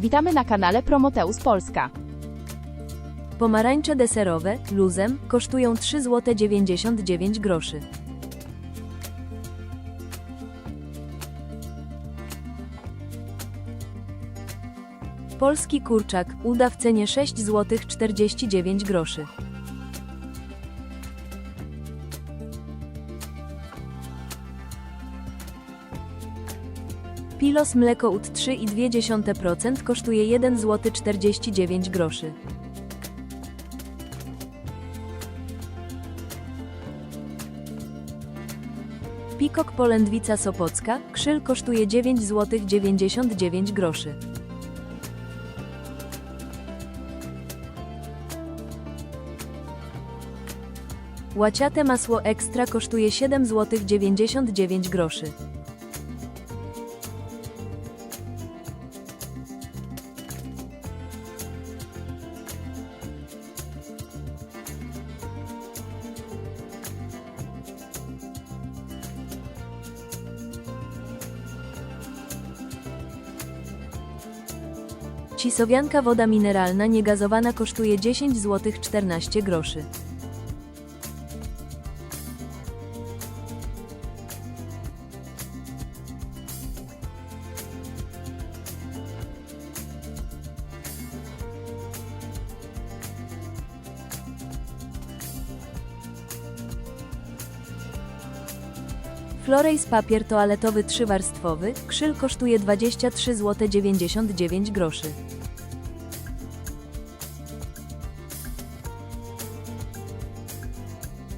Witamy na kanale Promoteus Polska. Pomarańcze deserowe, luzem, kosztują 3 zł 99 groszy. Polski kurczak, uda w cenie 6 zł 49 groszy. Pilos mleko ut 3,2% kosztuje 1 zł 49 groszy. Pikok polędwica sopocka, krzyl kosztuje 9 zł 99 groszy. Łaciate masło ekstra kosztuje 7 zł 99 groszy. Cisowianka woda mineralna niegazowana kosztuje 10 zł 14 groszy. Florejs papier toaletowy trzywarstwowy, krzyl kosztuje 23 zł 99 groszy.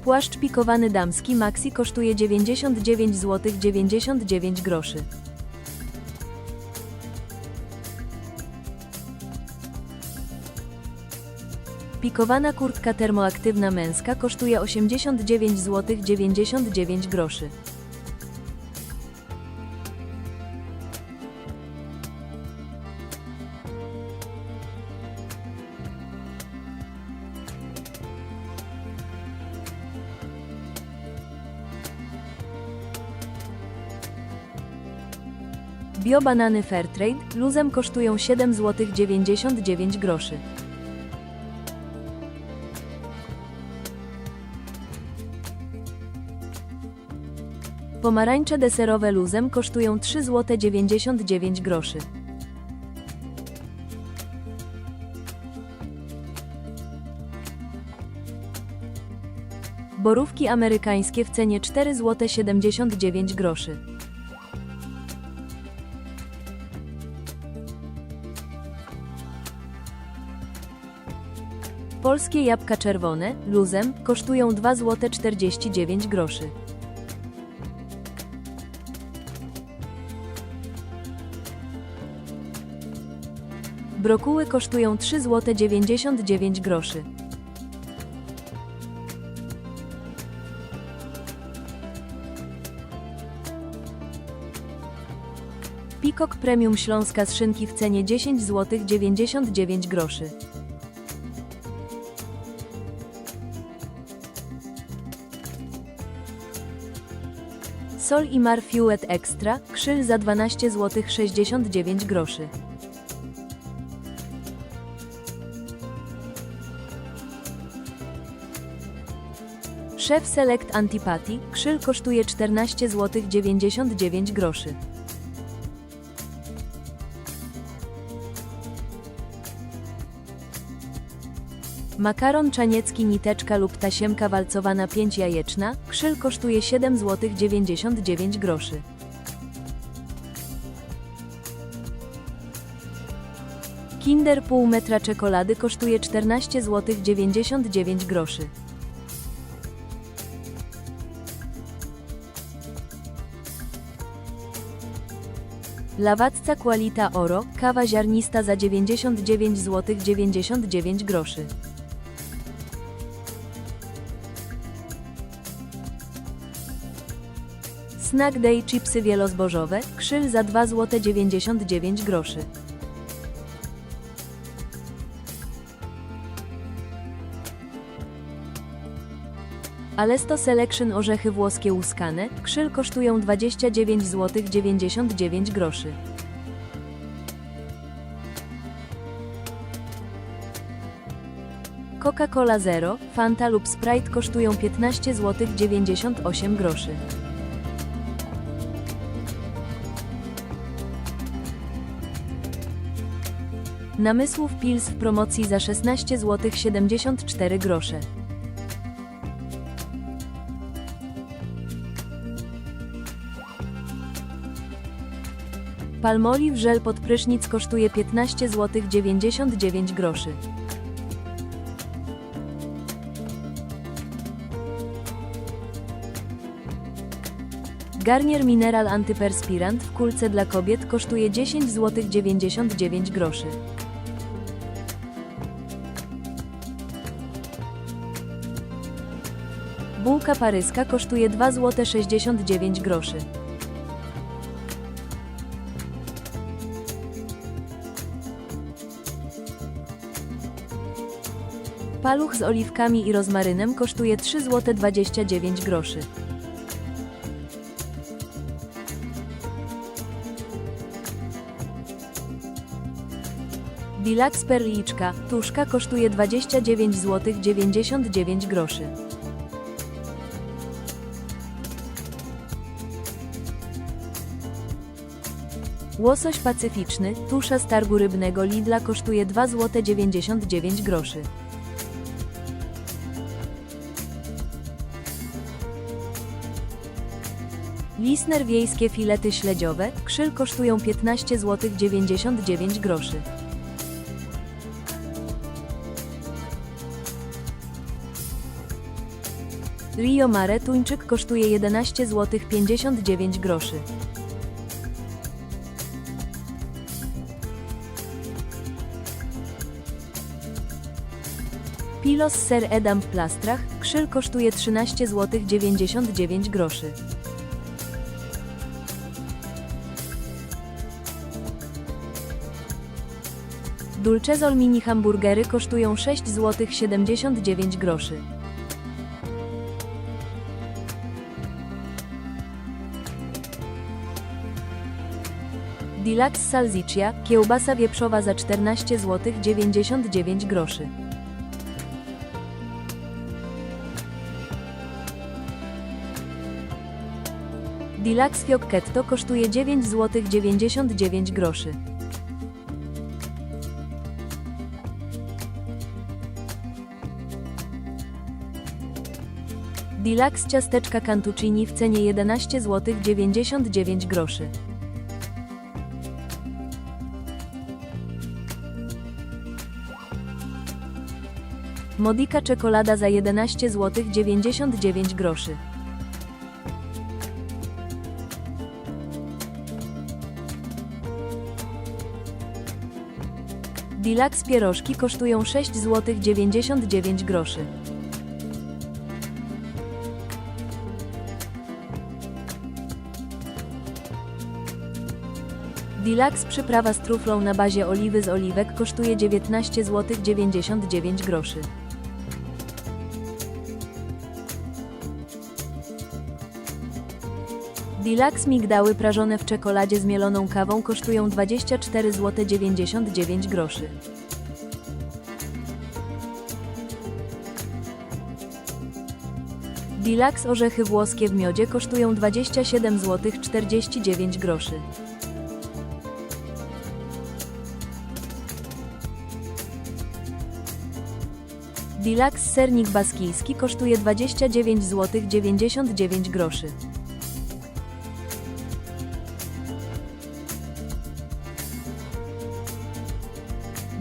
Płaszcz pikowany damski Maxi kosztuje 99 zł 99 groszy. Pikowana kurtka termoaktywna męska kosztuje 89 zł 99 groszy. Bio banany Fairtrade luzem kosztują 7 zł 99 groszy. Pomarańcze deserowe luzem kosztują 3 zł 99 groszy. Borówki amerykańskie w cenie 4 zł 79 groszy. Polskie jabłka czerwone, luzem, kosztują 2 zł 49 groszy. Brokuły kosztują 3 zł 99 groszy. Pikok Premium Śląska z szynki w cenie 10 zł 99 groszy. Sol i Mar Extra, krzyl za 12 zł 69 groszy. Szef Select Antipati, krzyl kosztuje 14 zł 99 groszy. Makaron czaniecki niteczka lub tasiemka walcowana 5 jajeczna, krzyl kosztuje 7 zł 99 groszy. Kinder pół metra czekolady kosztuje 14 zł 99 groszy. Lawacca Qualita Oro, kawa ziarnista za 99 zł 99 groszy. Snack Day chipsy wielozbożowe, krzyl za 2 zł 99 groszy. Alesto Selection orzechy włoskie łuskane, krzyl kosztują 29 zł 99 groszy. Coca-Cola Zero, Fanta lub Sprite kosztują 15 zł 98 groszy. Namysłów Pils w promocji za 16 zł 74 grosze. Żel pod prysznic kosztuje 15 zł 99 groszy. Garnier Mineral Antyperspirant w kulce dla kobiet kosztuje 10 zł 99 groszy. Bułka paryska kosztuje 2 zł 69 groszy. Paluch z oliwkami i rozmarynem kosztuje 3 zł 29 groszy. Perliczka, tuszka kosztuje 29 zł 99 groszy. Łosoś pacyficzny, tusza z targu rybnego Lidla kosztuje 2 zł 99 groszy. Lisner wiejskie filety śledziowe, krzyl kosztują 15 zł 99 groszy. Rio Mare tuńczyk kosztuje 11 zł 59 groszy. Pilos ser Edam w plastrach, krzyl kosztuje 13 zł 99 groszy. Dulcezol mini hamburgery kosztują 6 zł 79 groszy. Dilax Salsiccia, kiełbasa wieprzowa za 14 zł 99 groszy. Dilax Fiocchetto kosztuje 9 zł 99 groszy. Dilax ciasteczka Cantuccini w cenie 11 zł 99 groszy. Modika czekolada za 11 zł 99 groszy. Dilax pierożki kosztują 6 zł 99 groszy. Dilax przyprawa z truflą na bazie oliwy z oliwek kosztuje 19 zł 99 groszy. Dilax migdały prażone w czekoladzie z mieloną kawą kosztują 24 zł 99 groszy. Dilax orzechy włoskie w miodzie kosztują 27 zł 49 groszy. Dilax sernik baskijski kosztuje 29 zł 99 groszy.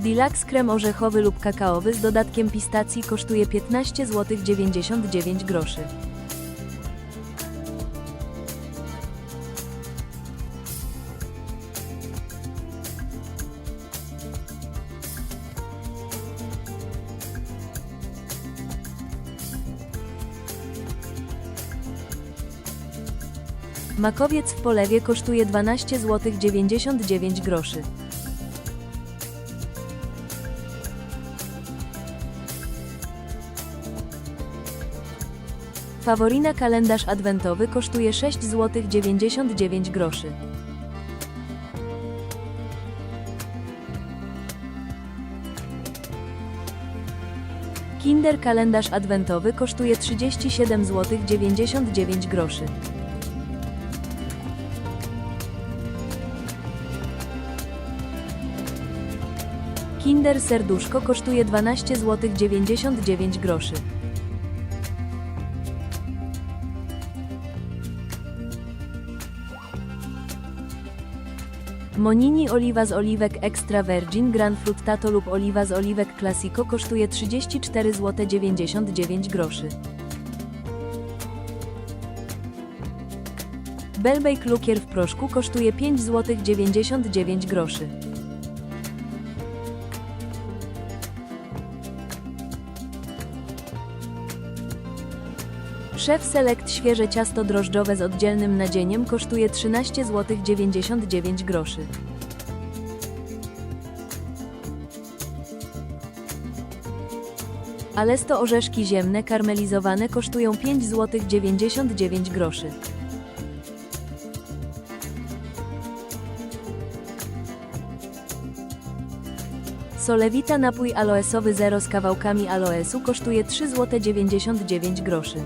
Dilax krem orzechowy lub kakaowy z dodatkiem pistacji kosztuje 15 zł 99 groszy. Makowiec w polewie kosztuje 12 zł 99 groszy. Faworina kalendarz adwentowy kosztuje 6 zł 99 groszy. Kinder kalendarz adwentowy kosztuje 37 zł 99 groszy. Kinder serduszko kosztuje 12 zł 99 groszy. Monini oliwa z oliwek Extra Virgin Grand Fruttato lub oliwa z oliwek Classico kosztuje 34 zł 99 groszy. Belbejk lukier w proszku kosztuje 5 zł 99 groszy. Szef Select świeże ciasto drożdżowe z oddzielnym nadzieniem kosztuje 13 zł 99 groszy. Alesto orzeszki ziemne karmelizowane kosztują 5 zł 99 groszy. Solewita napój aloesowy zero z kawałkami aloesu kosztuje 3 zł 99 groszy.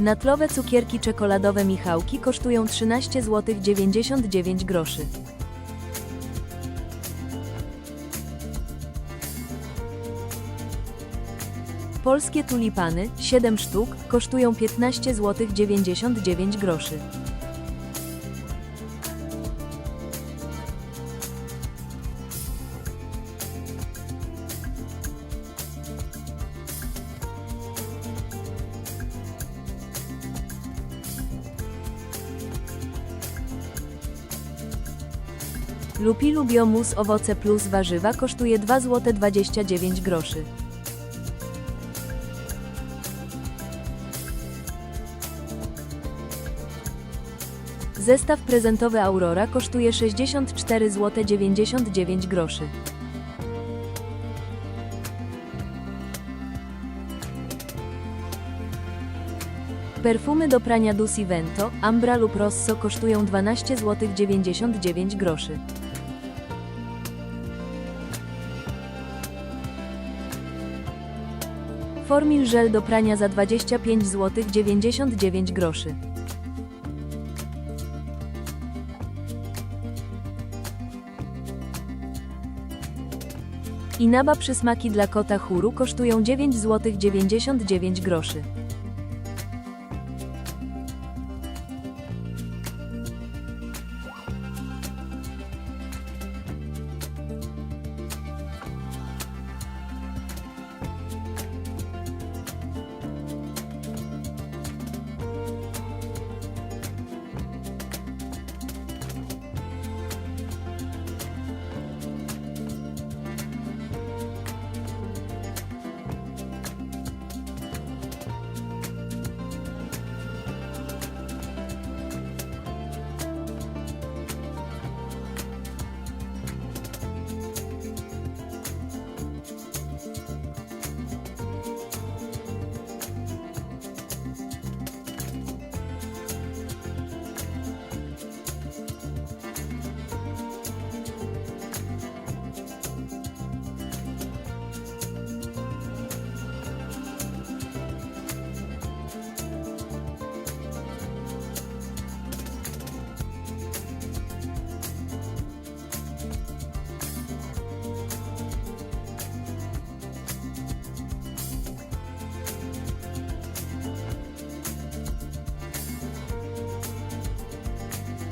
Natlowe cukierki czekoladowe Michałki kosztują 13 zł 99 groszy. Polskie tulipany, 7 sztuk, kosztują 15 zł 99 groszy. Lupilu Biomus owoce plus warzywa kosztuje 2 zł 29 groszy. Zestaw prezentowy Aurora kosztuje 64 zł 99 groszy. Perfumy do prania Dusi Vento, Ambra lub Rosso kosztują 12 zł 99 groszy. Formil żel do prania za 25 zł 99 groszy. Inaba przysmaki dla kota chóru kosztują 9 zł 99 groszy.